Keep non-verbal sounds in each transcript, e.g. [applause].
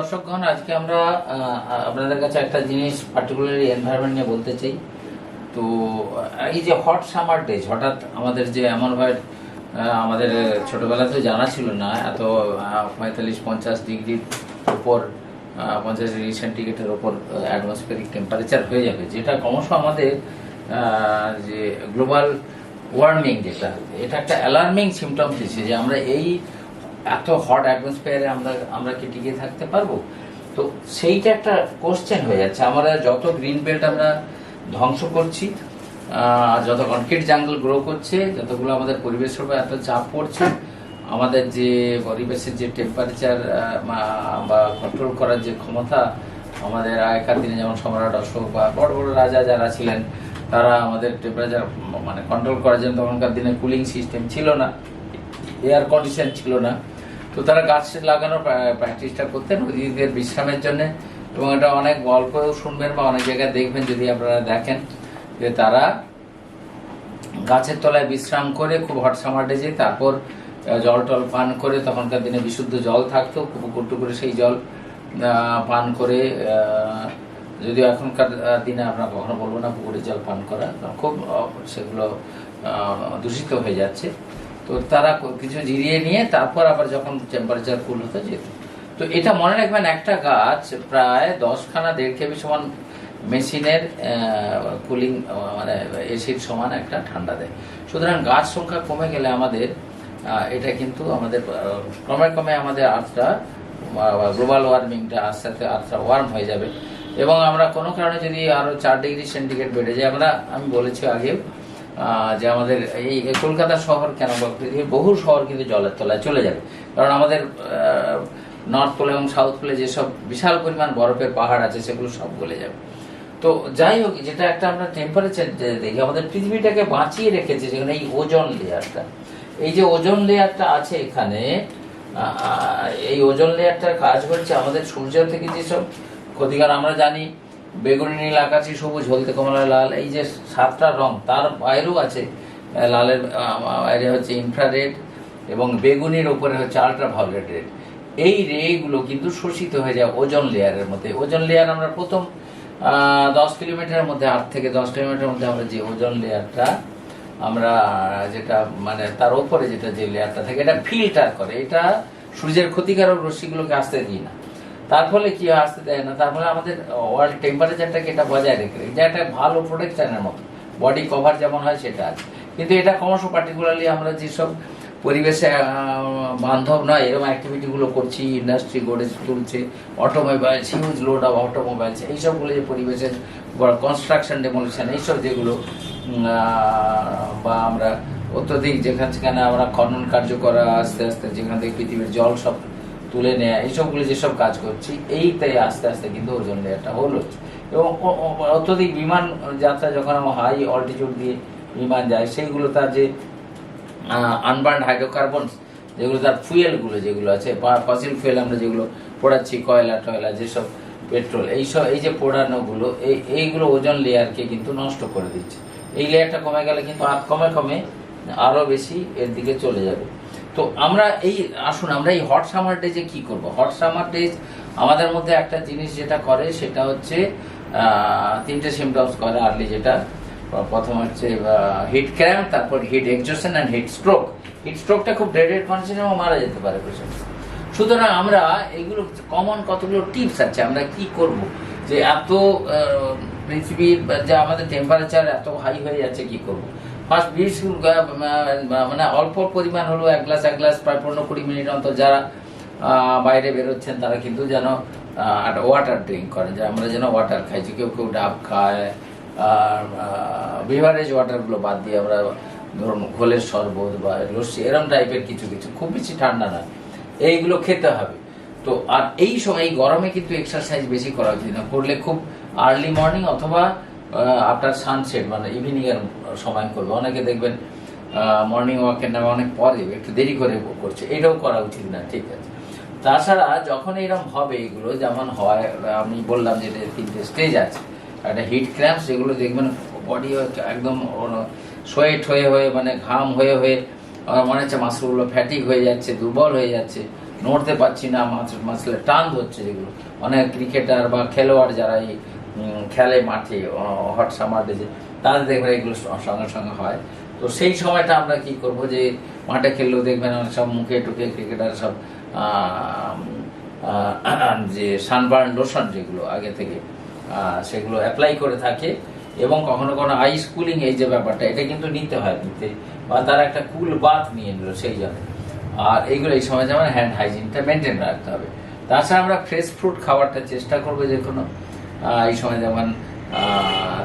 দর্শকগণ আজকে আমরা আপনাদের কাছে একটা জিনিস পার্টিকুলারলি এনভায়রনমেন্ট নিয়ে বলতে চাই। তো এই যে হট সামার ডেজ হঠাৎ আমাদের যে এমনভাবে আমাদের ছোটবেলাতেও জানা ছিল না, এত পঁয়তাল্লিশ, পঞ্চাশ ডিগ্রির উপর পঞ্চাশ ডিগ্রি সেন্টিগ্রেডের ওপর অ্যাটমসফিয়ারিক টেম্পারেচার হয়ে যাবে, যেটা ক্রমশ আমাদের যে গ্লোবাল ওয়ার্মিং যেটা, এটা একটা অ্যালার্মিং সিমটম দিচ্ছে যে আমরা এই এত হট অ্যাটমসফিয়ারে আমরা আমরা কি টিকে থাকতে পারব? তো সেইটা একটা কোশ্চেন হয়ে যাচ্ছে। আমরা যত গ্রিন বেল্ট আমরা ধ্বংস করছি যত কনক্রিট জাঙ্গল গ্রো করছে, যতগুলো আমাদের পরিবেশের উপর এত চাপ পড়ছে, আমাদের যে পরিবেশের যে টেম্পারেচার বা কন্ট্রোল করার যে ক্ষমতা, আমাদের আগেকার দিনে যেমন সম্রাট অশোক বা বড় বড় রাজা যারা ছিলেন, তারা আমাদের টেম্পারেচার মানে কন্ট্রোল করার জন্য তখনকার দিনে কুলিং সিস্টেম ছিল না। এয়ার কন্ডিশন ছিল না। তো তারা গাছ লাগানোর প্র্যাকটিসটা করতেন অতিথিদের বিশ্রামের জন্য এবং এটা অনেক গল্পও শুনবেন বা অনেক জায়গায় দেখবেন যদি আপনারা দেখেন যে তারা গাছের তলায় বিশ্রাম করে খুব হট সামার ডেজে তারপর জল টল পান করে তখনকার দিনে বিশুদ্ধ জল থাকতো খুব কুট্টু করে সেই জল পান করে যদিও এখনকার দিনে আমরা কখনো বলব না পুকুরের জল পান করা, খুব সেগুলো দূষিত হয়ে যাচ্ছে। তো তারা কিছু জিরিয়ে নিয়ে তারপর আবার যখন টেম্পারেচার কুল হতো যেত। তো এটা মনে রাখবেন একটা গাছ প্রায় দশখানা, দেড় কেবি সমান মেশিনের কুলিং মানে এসির সমান একটা ঠান্ডা দেয়। সুতরাং গাছ সংখ্যা কমে গেলে আমাদের এটা কিন্তু আমাদের ক্রমে ক্রমে আমাদের আর্থটা গ্লোবাল ওয়ার্মিংটা আস্তে আস্তে আর্থটা ওয়ার্ম হয়ে যাবে। এবং আমরা কোনো কারণে যদি আরও চার ডিগ্রি সেন্টিগ্রেড বেড়ে যায়, আমরা, আমি বলেছি আগেও যে আমাদের এই কলকাতা শহর কেন বা বহু শহর কিন্তু জলের তলায় চলে যাবে। কারণ আমাদের নর্থ পোলে এবং সাউথ পোলে যেসব বিশাল পরিমাণ বরফের পাহাড় আছে, সেগুলো সব গলে যাবে। তো যাই হোক, যেটা একটা আমরা টেম্পারেচার দেখি, আমাদের পৃথিবীটাকে বাঁচিয়ে রেখেছে যেখানে এই ওজন লেয়ারটা এই যে ওজন লেয়ারটা আছে এখানে এই ওজন লেয়ারটার কাজ হচ্ছে আমাদের সূর্য থেকে যেসব ক্ষতিকার আমরা জানি বেগুনি, নীল, আকাশি, সবুজ, হলদে, কমলা, লাল, এই যে সাতটা রং, তার বাইরেও আছে লালের বাইরে হচ্ছে ইনফ্রারেড এবং বেগুনির ওপরে হচ্ছে আলট্রা ভায়োলেট রেড এই রেগুলো কিন্তু শোষিত হয়ে যায় ওজন লেয়ারের মধ্যে। ওজন লেয়ার আমরা প্রথম দশ কিলোমিটারের মধ্যে, আট থেকে দশ কিলোমিটারের মধ্যে আমরা যে ওজন লেয়ারটা আমরা, যেটা মানে তার ওপরে যেটা যে লেয়ারটা থাকে, এটা ফিল্টার করে। এটা সূর্যের ক্ষতিকারক রশ্মিগুলোকে আসতে দিই না। তার ফলে কি হয়, আসতে দেয় না। তার ফলে আমাদের ওয়ার্ল্ড টেম্পারেচারটাকে এটা বজায় রেখে। এটা একটা ভালো প্রোটেকশনের মতো। বডি কভার যেমন হয়, সেটা আছে। কিন্তু এটা ক্রমশ পার্টিকুলারলি আমরা যেসব পরিবেশে বান্ধব নয়, এরকম অ্যাক্টিভিটিগুলো করছি ইন্ডাস্ট্রি গড়ে তুলছে automobiles huge load of automobiles এইসবগুলো যে পরিবেশের কনস্ট্রাকশন ডেমোলিশন এইসব যেগুলো বা আমরা অত্যধিক যেখান সেখানে আমরা খনন কার্য করা, আস্তে আস্তে যেখান থেকে পৃথিবীর জল সব তুলে নেয়া, এইসবগুলো যেসব কাজ করছি, এইটাই আস্তে আস্তে কিন্তু ওজন লেয়ারটা হলো এবং অত্যধিক বিমান যাত্রা যখন আমার হাই অল্টিটিউড দিয়ে বিমান যায়, সেইগুলো তার যে আনবার্ন হাইড্রোকার্বনস যেগুলো তার ফুয়েলগুলো যেগুলো আছে ফসিল ফুয়েল আমরা যেগুলো পোড়াচ্ছি, কয়লা টয়লা যেসব পেট্রোল এইসব, এই যে পোড়ানোগুলো, এই, এইগুলো ওজন লেয়ারকে কিন্তু নষ্ট করে দিচ্ছে। এই লেয়ারটা কমে গেলে কিন্তু আর কমে কমে আরও বেশি এর দিকে চলে যাবে। তো আমরা এই, আসুন, আমরা এই হট সামার ডেজে কি করব? হট সামার ডেজ আমাদের মধ্যে একটা জিনিস যেটা করে, সেটা হচ্ছে তিনটে সিমটমস করে আর্লি যেটা। প্রথম হচ্ছে হিট ক্র্যাম্প তারপর heat exhaustion and heat stroke heat স্ট্রোকটা খুব ডেডেড কন্ডিশন মারা যেতে পারে পেশেন্ট সুতরাং আমরা এগুলো কমন কতগুলো টিপস আছে, আমরা কি করব? যে এত পৃথিবীর যে আমাদের টেম্পারেচার এত হাই হয়ে যাচ্ছে, কি করব? ফার্স্ট বিশ মানে অল্প পরিমাণ হলো এক গ্লাস এক গ্লাস প্রায় পনেরো কুড়ি মিনিট অন্তর যারা বাইরে বেরোচ্ছেন তারা কিন্তু যেন ওয়াটার ড্রিঙ্ক করেন। যে আমরা যেন ওয়াটার খাইছি কেউ কেউ ডাব খায়, আর বিভারেজ ওয়াটারগুলো বাদ দিয়ে আমরা ধরুন ঘোলের শরবত বা লস্যি এরম টাইপের কিছু কিছু। খুব বেশি ঠান্ডা না এইগুলো খেতে হবে। তো আর এই সময়, এই গরমে কিন্তু এক্সারসাইজ বেশি করা উচিত না। করলে খুব আর্লি মর্নিং অথবা আফটার সানসেট মানে ইভিনিং এর সময় করবে। অনেকে দেখবেন মর্নিং ওয়াকের নামে অনেক পরে একটু দেরি করে করছে। এটাও করা উচিত না, ঠিক আছে। তাছাড়া যখন এরকম হবে এগুলো, যেমন হয়, আমি বললাম যে তিনটে স্টেজ আছে। একটা হিট ক্র্যাম্পস যেগুলো দেখবেন বডি একদম সোয়েট হয়ে হয়ে মানে ঘাম হয়ে হয়ে, আমার মনে হচ্ছে মাসগুলো ফ্যাটিক হয়ে যাচ্ছে, দুর্বল হয়ে যাচ্ছে। নড়তে পারছি না, মাছ- মাসলে টান হচ্ছে যেগুলো। অনেক ক্রিকেটার বা খেলোয়াড় যারা এই খেলে মাঠে হট সামার ডেজে তাদের দেখবেন এগুলো সঙ্গে সঙ্গে হয়। তো সেই সময়টা আমরা কি করব যে, মাঠে খেললেও দেখবেন সব মুখে টুকে ক্রিকেটার সব [clears throat] যে সানবার্ন লোশন যেগুলো আগে থেকে সেগুলো অ্যাপ্লাই করে থাকে এবং কখনো কখনো আইস কুলিং এই যে ব্যাপারটা, এটা কিন্তু নিতে হয় নিতে। বা তারা একটা কুল বাথ নিয়ে নিল সেই জন্য। আর এইগুলো এই সময় যেমন হ্যান্ড হাইজিনটা মেনটেন রাখতে হবে। তাছাড়া আমরা ফ্রেশ ফ্রুট খাওয়ারটা চেষ্টা করব যে কোনো এই সময় যেমন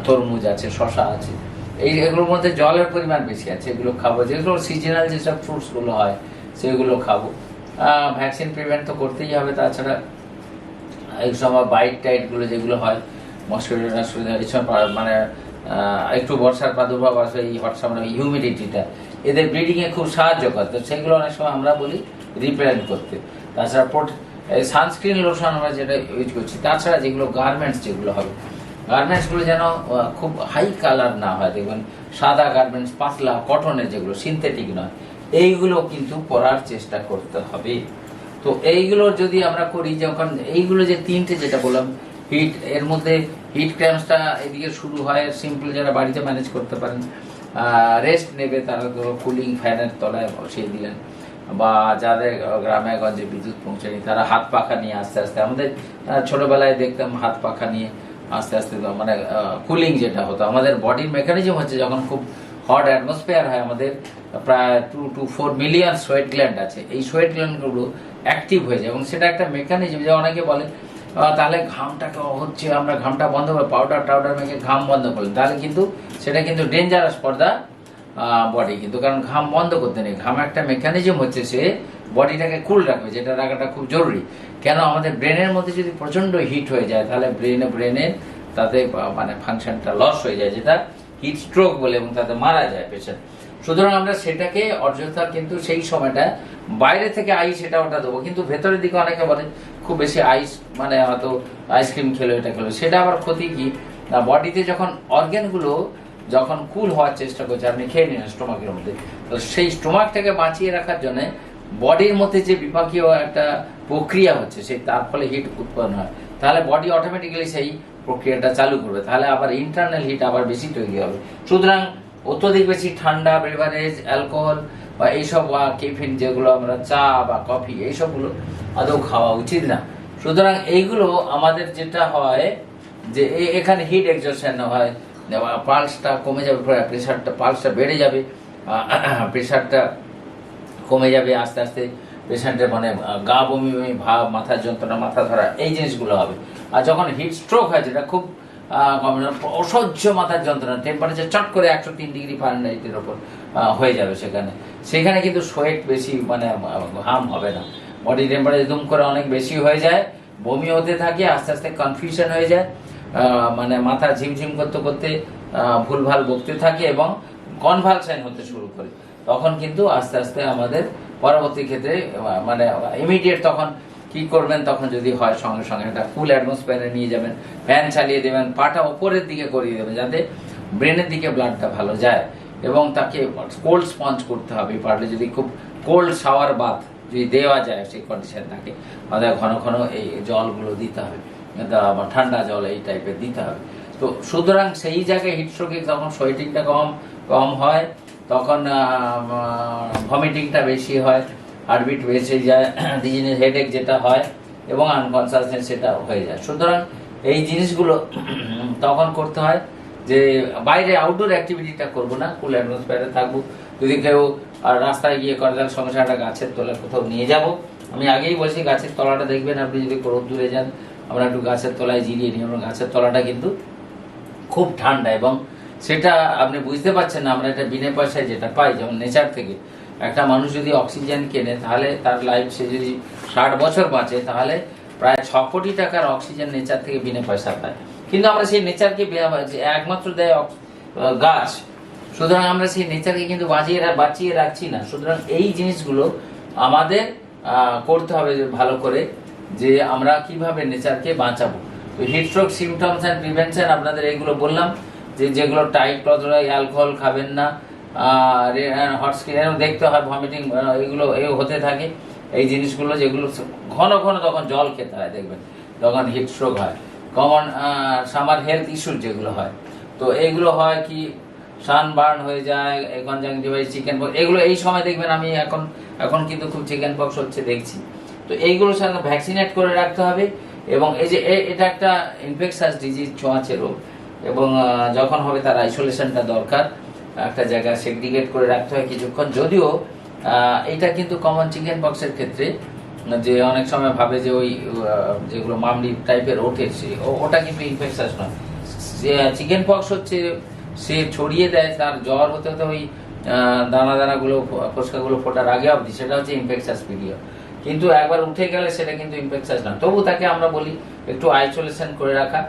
তরমুজ আছে শশা আছে, এই এগুলোর মধ্যে জলের পরিমাণ বেশি আছে, এগুলো খাব। যেগুলো সিজনাল যেসব ফ্রুটসগুলো হয়, সেগুলো খাব। ভ্যাকসিন প্রিভেন্ট তো করতেই হবে, তাছাড়া এই সময় বাইট টাইটগুলো যেগুলো হয় মস্কিটো এই সময় মানে একটু বর্ষার প্রাদুর্ভাব আসে, এই হট সামার হিউমিডিটিটা এদের ব্রিডিংয়ে খুব সাহায্য করে। তো সেগুলো অনেক সময় আমরা বলি রিপ্লেন্ট করতে। তাছাড়া সানস্ক্রিন লোশন আমরা যেটা ইউজ করছি, তাছাড়া যেগুলো গার্মেন্টস যেগুলো হবে গার্মেন্টসগুলো যেন খুব হাই কালার না হয়, দেখবেন সাদা গার্মেন্টস পাতলা কটনের যেগুলো সিনথেটিক নয়, এইগুলো কিন্তু পরার চেষ্টা করতে হবে। তো এইগুলো যদি আমরা করি, যখন এইগুলো যে তিনটে যেটা বললাম হিট এর মধ্যে হিট ক্র্যাম্পসটা এদিকে শুরু হয় সিম্পল যারা বাড়িতে ম্যানেজ করতে পারেন রেস্ট নেবে তারা কুলিং ফ্যানের তলায় বসিয়ে দিলেন। বা যাদের গ্রামে, গঞ্জে বিদ্যুৎ পৌঁছায়নি তারা হাত পাখা নিয়ে আস্তে আস্তে, আমাদের ছোটবেলায় দেখতাম হাত পাখা নিয়ে আস্তে আস্তে মানে কুলিং যেটা হতো। আমাদের বডির মেকানিজম হচ্ছে যখন খুব হট অ্যাটমসফিয়ার হয়, আমাদের প্রায় two two four million sweat gland আছে। এই সোয়েট গ্ল্যান্ডগুলো অ্যাক্টিভ হয়ে যায়, এবং সেটা একটা মেকানিজম যে অনেকে বলে তাহলে ঘামটাকে হচ্ছে আমরা ঘামটা বন্ধ করে পাউডার টাউডার মেখে ঘাম বন্ধ করলাম তাহলে কিন্তু সেটা কিন্তু ডেঞ্জারাস ফর দা বডি কিন্তু কারণ ঘাম বন্ধ করতে নেই। ঘাম একটা মেকানিজম হচ্ছে সে বডিটাকে কুল রাখবে, যেটা রাখাটা খুব জরুরি। কেন? আমাদের ব্রেনের মধ্যে যদি প্রচণ্ড হিট হয়ে যায়, তাহলে ব্রেনে ব্রেনের তাতে মানে ফাংশনটা লস হয়ে যায়, যেটা হিট স্ট্রোক বলে এবং তাতে মারা যায় পেশেন্ট সুতরাং আমরা সেটাকে অযথা কিন্তু সেই সময়টা বাইরে থেকে আইস এটা ওটা দেবো। কিন্তু ভেতরের দিকে অনেকে বলে, খুব বেশি আইস মানে হয়তো আইসক্রিম খেলো, এটা খেলো। সেটা আবার ক্ষতি কি? না বডিতে যখন অর্গ্যানগুলো যখন কুল হওয়ার চেষ্টা করছে, আপনি খেয়ে নিন স্টোমাকের মধ্যে। তো সেই স্টোমাকটাকে বাঁচিয়ে রাখার জন্য বডির মধ্যে যে বিপাকীয় একটা প্রক্রিয়া হচ্ছে সেই তার ফলে হিট উৎপন্ন হয়। তাহলে বডি অটোমেটিক্যালি সেই প্রক্রিয়াটা চালু করবে। তাহলে আবার ইন্টারনাল হিট আবার বেশি তৈরি হবে। সুতরাং অত্যধিক বেশি ঠান্ডা বেভারেজ অ্যালকোহল বা এইসব বা কেফিন যেগুলো আমরা চা বা কফি এইসবগুলো আদৌ খাওয়া উচিত না। সুতরাং এইগুলো আমাদের যেটা হয় যে এখানে হিট এক্সশন হয়। পালসটা কমে যাবে প্রেশারটা পালসটা বেড়ে যাবে। প্রেশারটা কমে যাবে আস্তে আস্তে। পেশেন্টের মানে গা বমি বমি, ভাব মাথার যন্ত্রণা, মাথা ধরা, এই জিনিসগুলো হবে। আর যখন হিট স্ট্রোক হয়, যেটা খুব অসহ্য মাথার যন্ত্রণা টেম্পারেচার চট করে একশো তিন ডিগ্রি ফারেনহাইটের ওপর হয়ে যাবে সেখানে। সেখানে কিন্তু সোয়েট বেশি মানে হাম হবে না। বডি টেম্পারেচার দুম করে অনেক বেশি হয়ে যায়, বমি হতে থাকে, আস্তে আস্তে কনফিউশন হয়ে যায়। মানে মাথা ঝিমঝিম করতে করতে ভুলভাল বকতে থাকে এবং কনভালশন হতে শুরু করে। তখন কিন্তু আস্তে আস্তে আমাদের পরবর্তী ক্ষেত্রে মানে ইমিডিয়েট তখন কি করবেন, তখন যদি হয় সঙ্গে সঙ্গে একটা ফুল অ্যাটমসফিয়ারে নিয়ে যাবেন ফ্যান চালিয়ে দেবেন, পাটা ওপরের দিকে করিয়ে দেবেন, যাতে ব্রেনের দিকে ব্লাডটা ভালো যায় এবং তাকে কোল্ড স্পঞ্জ করতে হবে। পারলে যদি খুব কোল্ড শাওয়ার বাথ যদি দেওয়া যায় সেই কন্ডিশন থাকে তাহলে ঘন ঘন এই জলগুলো দিতে হবে। তা আবার ঠান্ডা জল এই টাইপের দিতে হবে। তো সুতরাং সেই জায়গায় হিটস্ট্রোকে যখন সোয়েটিংটা কম কম হয়, তখন ভমিটিংটা বেশি হয় হার্টবিট বেশি যায় [clears throat] ডিজিনিস হেডেক যেটা হয়, এবং আনকনসাসনেস সেটা হয়ে যায়। সুতরাং এই জিনিসগুলো [clears throat] তখন করতে হয় যে বাইরে আউটডোর অ্যাক্টিভিটিটা করব না কুল অ্যাটমসফিয়ারে থাকব। যদি কেউ আর রাস্তায় গিয়ে করে, তাহলে সঙ্গে সঙ্গে একটা গাছের তলায় কোথাও নিয়ে যাব। আমি আগেই বলছি, গাছের তলাটা দেখবেন আপনি যদি রোদ দূরে যান আমরা একটু গাছের তলায় জিরিয়ে নিই, আমরা গাছের তলাটা কিন্তু খুব ঠান্ডা এবং সেটা আপনি বুঝতে পারছেন না, আমরা এটা বিনা পয়সায় যেটা পাই, যেমন নেচার থেকে। একটা মানুষ যদি অক্সিজেন কেনে, তাহলে তার লাইফ সে যদি ষাট বছর বাঁচে, তাহলে প্রায় ছ কোটি টাকার অক্সিজেন নেচার থেকে বিনা পয়সা পায়। কিন্তু আমরা সেই নেচারকে একমাত্র দেয় গাছ, সুতরাং আমরা সেই নেচারকে কিন্তু বাঁচিয়ে বাঁচিয়ে রাখছি না। সুতরাং এই জিনিসগুলো আমাদের করতে হবে ভালো করে। যে আমরা কীভাবে নেচারকে বাঁচাবো। তো হিটস্ট্রোক সিমটমস অ্যান্ড প্রিভেনশন আপনাদের এইগুলো বললাম, যে যেগুলো টাইট কতটা অ্যালকোহল খাবেন না হট স্কিন দেখতে হয় ভমিটিং এগুলো, এ হতে থাকে। এই জিনিসগুলো যেগুলো ঘন ঘন তখন জল খেতে হয়, দেখবেন। তখন হিটস্ট্রোক হয়। কমন সামার হেলথ ইস্যু যেগুলো হয়। তো এইগুলো হয় কি সানবার্ন হয়ে যায় কনজাংটিভাইটিস চিকেন পক্স এগুলো এই সময় দেখবেন আমি এখন এখন কিন্তু খুব চিকেন পক্স হচ্ছে দেখছি। তো এইগুলোর সঙ্গে ভ্যাকসিনেট করে রাখতে হবে এবং এই যে এটা একটা ইনফেকশাস ডিজিজ ছোঁয়াচে রোগ এবং যখন হবে তার আইসোলেশনটা দরকার। একটা জায়গায় সেগ্রিগেট করে রাখতে হয় কিছুক্ষণ। যদিও এটা কিন্তু কমন চিকেন পক্সের ক্ষেত্রে, যে অনেক সময় ভাবে যে ওই যেগুলো মামলি টাইপের ওঠে সে- ওটা কিন্তু ইনফেকশাস নয়। চিকেন পক্স হচ্ছে সে ছড়িয়ে দেয়, তার জ্বর হতে হতে ওই দানা দানাগুলো ফোসকাগুলো ফোটার আগে অবধি। সেটা হচ্ছে ইনফেকশাস পিরিয়ড কিন্তু একবার উঠে গেলে সেটা কিন্তু ইনফেকশাস না। তবু তাকে আমরা বলি একটু আইসোলেশন করে রাখা।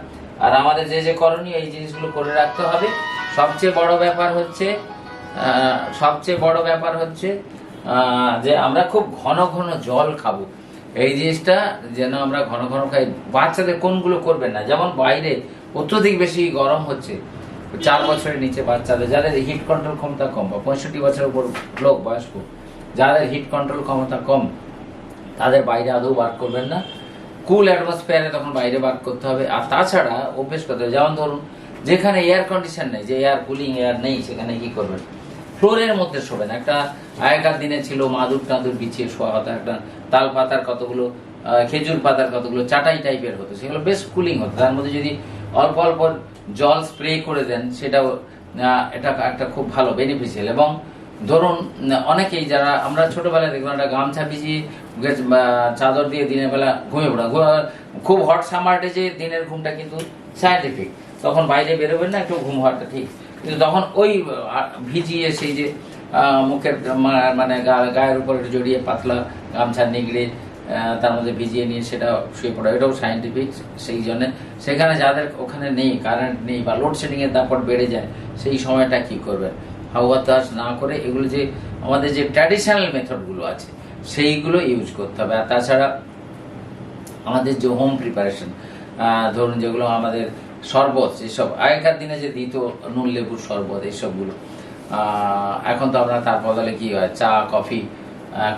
আর আমাদের যে যে করণীয় এই জিনিসগুলো করে রাখতে হবে। সবচেয়ে বড় ব্যাপার হচ্ছে সবচেয়ে বড় ব্যাপার হচ্ছে যে আমরা খুব ঘন ঘন জল খাব। এই জিনিসটা যেন আমরা ঘন ঘন খাই। বাচ্চাদের কোনগুলো করবেন না? যেমন বাইরে অত্যধিক বেশি গরম হচ্ছে। চার বছরের নিচে বাচ্চাদের। যাদের হিট কন্ট্রোল ক্ষমতা কম বা পঁয়ষট্টি বছরের উপর লোক বয়স্ক, যাদের হিট কন্ট্রোল ক্ষমতা কম তাদের বাইরে আদৌ বার করবেন না। কুল অ্যাটমসফিয়ারে তখন বাইরে বার করতে হবে। আর তাছাড়া অভ্যেস করতে হবে। যেমন ধরুন, যেখানে এয়ার কন্ডিশন নেই, যে এয়ার কুলিং এয়ার নেই, সেখানে কি করবেন? ফ্লোরের মধ্যে শোবেন। একটা আগেকার দিনে ছিল মাদুর টাদুর বিছিয়ে শোয়া হতো। একটা তাল পাতার কতগুলো খেজুর পাতার কতগুলো চাটাই টাইপের হতো। সেগুলো বেশ কুলিং হতো। তার মধ্যে যদি অল্প অল্প জল স্প্রে করে দেন, সেটাও এটা একটা খুব ভালো বেনিফিশিয়াল এবং ধরুন, অনেকেই যারা, আমরা ছোটবেলায় দেখলাম একটা গামছা ভিজিয়ে চাদর দিয়ে দিনের বেলা ঘুমিয়ে পড়া। খুব হট সামারটে যে দিনের ঘুমটা কিন্তু সায়েন্টিফিক তখন বাইরে বেরোবেন না, একটু ঘুম হওয়াটা ঠিক। কিন্তু তখন ওই ভিজিয়ে সেই যে মুখের মানে গায়ের উপরে জড়িয়ে পাতলা গামছা নিগড়ে তার মধ্যে ভিজিয়ে নিয়ে সেটা শুয়ে পড়া। এটাও সায়েন্টিফিক সেই জন্য। সেখানে যাদের ওখানে নেই কারেন্ট নেই বা লোডশেডিং এর দাপট বেড়ে যায়, সেই সময়টা কি করবেন? হাওয়া বাতাস না করে এগুলো যে আমাদের যে ট্র্যাডিশনাল মেথডগুলো আছে, সেইগুলো ইউজ করতে হবে। আর তাছাড়া আমাদের যে হোম প্রিপারেশন ধরুন যেগুলো আমাদের শরবত যেসব আগেকার দিনে যে দিত নুন, লেবুর শরবত, এইসবগুলো এখন তো আমরা তার বদলে কি হয়, চা, কফি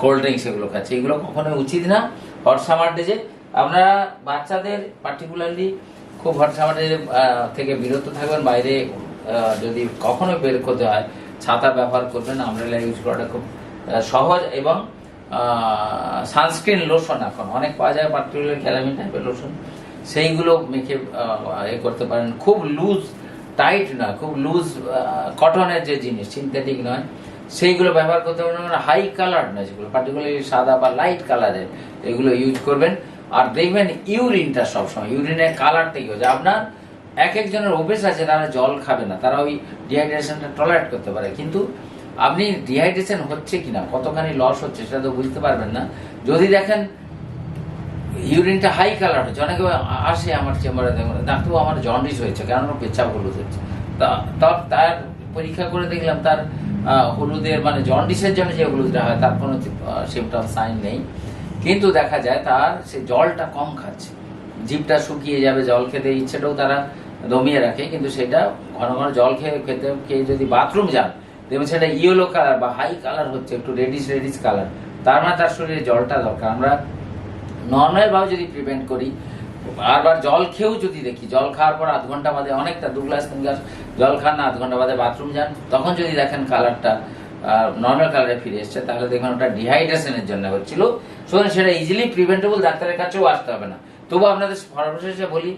কোল্ড ড্রিঙ্কস এগুলো খাচ্ছি। এগুলো কখনোই উচিত না। হট সামার ডেজে আপনারা বাচ্চাদের পার্টিকুলারলি খুব হট সামার ডেজে থেকে বিরত থাকবেন। বাইরে যদি কখনো বের করতে হয় ছাতা ব্যবহার করবেন আমব্রেলা ইউজ করাটা খুব সহজ এবং সানস্ক্রিন লোশন এখন। অনেক পাওয়া যায় পার্টিকুলার ক্যালামিন টাইপের লোশন সেইগুলো মেখে এ করতে পারেন। খুব লুজ টাইট নয়, খুব লুজ কটনের যে জিনিস সিনথেটিক নয়, সেইগুলো ব্যবহার করতে পারেন। হাই কালার নয় যেগুলো পার্টিকুলারলি সাদা বা লাইট কালারের এগুলো ইউজ করবেন। আর দেখবেন ইউরিনটা সবসময় ইউরিনের কালারটা কি হচ্ছে আপনার এক একজনের অভ্যেস আছে, তারা জল খাবে না, তারা ওই ডিহাইড্রেশনটা টলারেট করতে পারে। কিন্তু আপনি ডিহাইড্রেশন হচ্ছে কিনা, কতখানি লস হচ্ছে, সেটা তো বুঝতে পারবেন না। যদি দেখেন ইউরিনটা হাই কালার হচ্ছে, অনেকে আসে আমার চেম্বারে দেখুন ডাক্তারবাবু, আমার জন্ডিস হয়েছে কেন পেচ্ছাপ হলুদ হচ্ছে। তা তার পরীক্ষা করে দেখলাম, তার হলুদের মানে জন্ডিসের জন্য যে হলুদটা হয়, তার কোনো সিমটম সাইন নেই। কিন্তু দেখা যায়, তার সে জলটা কম খাচ্ছে। জিভটা শুকিয়ে যাবে, জল খেতে ইচ্ছেটাও তারা দমিয়ে রাখে, কিন্তু সেটা ঘন ঘন জল খেয়ে খেতে খেয়ে যদি বাথরুম যান, দেখবেন সেটা ইয়েলো কালার বা হাই কালার হচ্ছে, একটু রেডিশ রেডিশ কালার তার মানে তার শরীরে জলটা দরকার। আমরা নর্মাল ভাবে যদি প্রিভেন্ট করি, বারবার জল খেয়েও যদি দেখি, জল খাওয়ার পর আধ ঘণ্টা বাদে অনেকটা, দু গ্লাস তিন গ্লাস জল খান না, আধ ঘণ্টা বাদে বাথরুম যান, তখন যদি দেখেন কালারটা নর্মাল কালারে ফিরে এসছে, তাহলে দেখবেন ওটা ডিহাইড্রেশনের জন্য হচ্ছিল। সুতরাং সেটা ইজিলি প্রিভেন্টেবল ডাক্তারের কাছেও আসতে হবে না। তবু আপনাদের সর্বশেষে বলি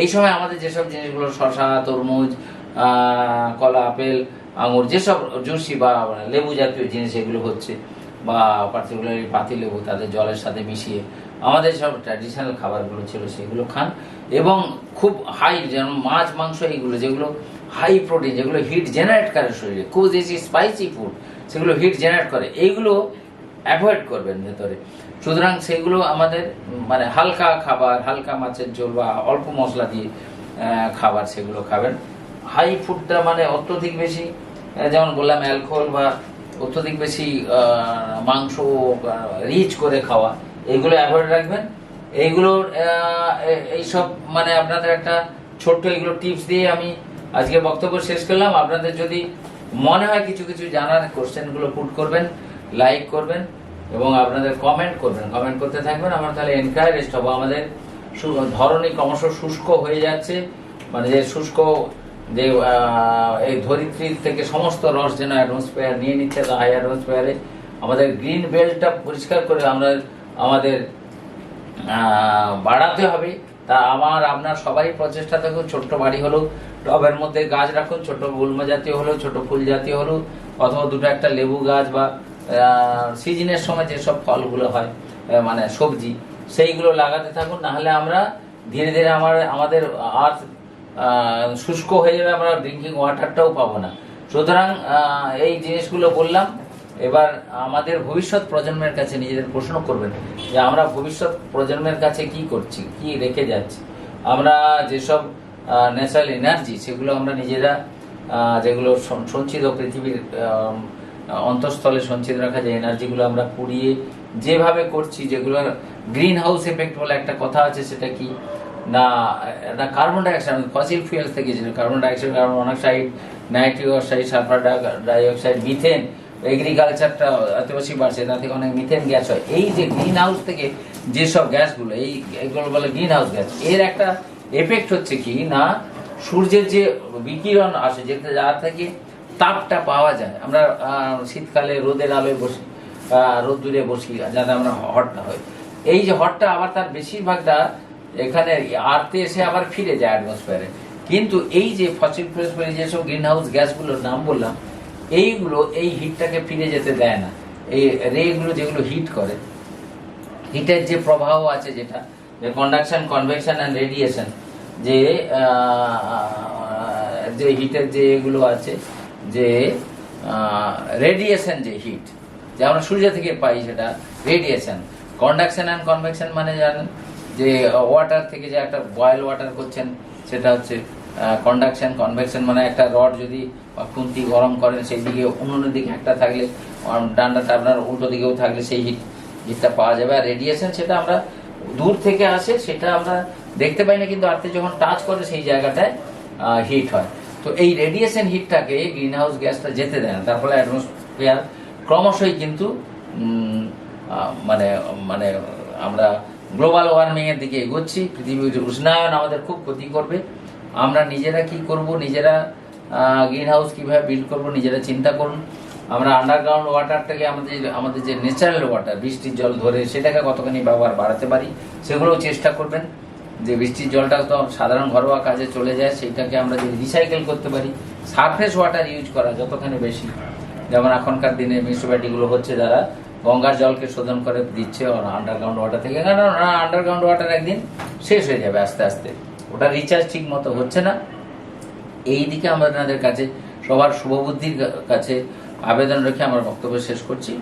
এই সময় আমাদের যেসব জিনিসগুলো শশা তরমুজ কলা, আপেল, আঙুর, যেসব জুসি বা লেবু জাতীয় জিনিস এগুলো হচ্ছে, বা পার্টিকুলারলি পাতি লেবু, তাদের জলের সাথে মিশিয়ে আমাদের সব ট্র্যাডিশনাল খাবারগুলো ছিল সেগুলো খান। এবং খুব হাই যেমন মাছ, মাংস এইগুলো, যেগুলো হাই প্রোটিন যেগুলো হিট জেনারেট করে শরীরে, খুব বেশি স্পাইসি ফুড সেগুলো হিট জেনারেট করে, এইগুলো অ্যাভয়েড করবেন ভেতরে। সুতরাং সেগুলো আমাদের মানে হালকা খাবার, হালকা মাছের ঝোল বা অল্প মশলা দিয়ে খাবার সেগুলো খাবেন। হাই ফুডটা মানে অত্যধিক বেশি যেমন বললাম অ্যালকোহল বা অত্যধিক বেশি মাংস রিচ করে খাওয়া, এগুলো অ্যাভয়েড রাখবেন। এইগুলোর এইসব মানে আপনাদের একটা ছোট্ট এগুলো টিপস দিয়ে আমি আজকে বক্তব্য শেষ করলাম। আপনাদের যদি মনে হয় কিছু কিছু জানার কোশ্চেনগুলো পুট করবেন লাইক করবেন এবং আপনাদের কমেন্ট করবেন। কমেন্ট করতে থাকবেন, আমরা তাহলে এনকারেজ হব। আমাদের ধরনী ক্রমশ শুষ্ক হয়ে যাচ্ছে। মানে যে শুষ্ক, যে এই ধরিত্রী থেকে সমস্ত রস যেন অ্যাটমসফিয়ার নিয়ে নিচ্ছে হাই অ্যাটমসফিয়ারে আমাদের গ্রিন বেল্টটা পরিষ্কার করে আমরা আমাদের বাড়াতে হবে। তা আমার, আপনার সবাই প্রচেষ্টা থাকুন ছোট্ট বাড়ি হলো, টবের মধ্যে গাছ রাখুন। ছোট গুল্ম জাতীয় হলো ছোট ফুল জাতীয় হলো, অথবা দুটো একটা লেবু গাছ বা সিজনের সময় যেসব ফলগুলো হয় মানে সবজি, সেইগুলো লাগাতে থাকুন, নাহলে আমরা ধীরে ধীরে আমার, আমাদের আর্থ শুষ্ক হয়ে যাবে, আমরা ড্রিঙ্কিং ওয়াটারটাও পাবো না। সুতরাং এই জিনিসগুলো বললাম, এবার আমাদের ভবিষ্যৎ প্রজন্মের কাছে নিজেদের প্রশ্ন করবেন, যে আমরা ভবিষ্যৎ প্রজন্মের কাছে কি করছি, কি রেখে যাচ্ছি? আমরা যেসব ন্যাচারাল এনার্জি সেগুলো আমরা নিজেরা যেগুলো সঞ্চিত পৃথিবীর অন্তঃস্থলে সঞ্চিত রাখা যে এনার্জিগুলো আমরা পুড়িয়ে যেভাবে করছি, যেগুলো গ্রিন হাউস এফেক্ট বলে একটা কথা আছে, সেটা কি? না না কার্বন ডাইঅক্সাইড ফসিল ফুয়েলস থেকে যেটা carbon dioxide carbon monoxide nitric oxide sulphur dioxide methane এগ্রিকালচারটা বেশি বাড়ছে তা থেকে অনেক মিথেন গ্যাস হয়। এই যে গ্রিন হাউস থেকে যেসব গ্যাসগুলো এই এগুলো বলে গ্রিন হাউস গ্যাস এর একটা এফেক্ট হচ্ছে কি? না, সূর্যের যে বিকিরণ আসে, যেটা যার থেকে তাপটা পাওয়া যায়। আমরা শীতকালে রোদের আলোয় বসি রোদ্দুরে বসি, যাতে আমরা হটটা হয়। এই যে হটটা আবার তার বেশিরভাগটা এখানে আর্থে এসে আবার ফিরে যায় অ্যাটমসফিয়ারে কিন্তু এই যে ফসিল ফুয়েল যেসব গ্রিন হাউস গ্যাসগুলোর নাম বললাম, এইগুলো, এই হিটটাকে ফিরে যেতে দেয় না। এই রেগুলো যেগুলো হিট করে হিটের যে প্রবাহ আছে যেটা, যে কন্ডাকশন কনভেকশন অ্যান্ড রেডিয়েশন যে যে হিটের যে এগুলো আছে যে রেডিয়েশন যে হিট যে আমরা সূর্য থেকে পাই সেটা রেডিয়েশন কন্ডাকশন অ্যান্ড কনভেকশন মানে জানেন? যে ওয়াটার থেকে যে একটা বয়েল ওয়াটার করছেন সেটা হচ্ছে কন্ডাকশন কনভেকশন মানে একটা রড যদি খুন্তি গরম করেন সেই দিকে অন্য দিকে একটা থাকলে আম, ডান্ডাটা আপনার উল্টো দিকেও থাকলে সেই হিট হিটটা পাওয়া যাবে। আর রেডিয়েশন সেটা আমরা দূর থেকে আসে সেটা আমরা দেখতে পাই না কিন্তু আর্থে যখন টাচ করে সেই জায়গাটায় হিট হয়। তো এই রেডিয়েশন হিটটাকে গ্রিন হাউস গ্যাসটা যেতে দেয় না। তার ফলে অ্যাটমসফিয়ার ক্রমশই কিন্তু মানে মানে আমরা গ্লোবাল ওয়ার্মিংয়ের দিকে এগোচ্ছি। পৃথিবীর উষ্ণায়ন আমাদের খুব ক্ষতি করবে। আমরা নিজেরা কি করব? নিজেরা গ্রিন হাউস কীভাবে বিল্ড করব? নিজেরা চিন্তা করুন। আমরা আন্ডারগ্রাউন্ড ওয়াটারটাকে আমাদের আমাদের যে ন্যাচারাল ওয়াটার বৃষ্টির জল ধরে সেটাকে কতখানি ব্যবহার বাড়াতে পারি, সেগুলোও চেষ্টা করবেন। যে বৃষ্টির জলটা তো সাধারণ ঘরোয়া কাজে চলে যায়, সেইটাকে আমরা যদি রিসাইকেল করতে পারি সারফেস ওয়াটার ইউজ করা যতখানি বেশি। যেমন এখনকার দিনে মিউনিসিপ্যালিটিগুলো হচ্ছে যারা গঙ্গার জলকে শোধন করে দিচ্ছে আন্ডারগ্রাউন্ড ওয়াটার থেকে কারণ আন্ডারগ্রাউন্ড ওয়াটার একদিন শেষ হয়ে যাবে আস্তে আস্তে। ওটা রিচার্জ ঠিক মতো হচ্ছে না। এই দিকে আমাদের কাছে সবার শুভবুদ্ধির কাছে আবেদন রেখে আমার বক্তব্য শেষ করছি।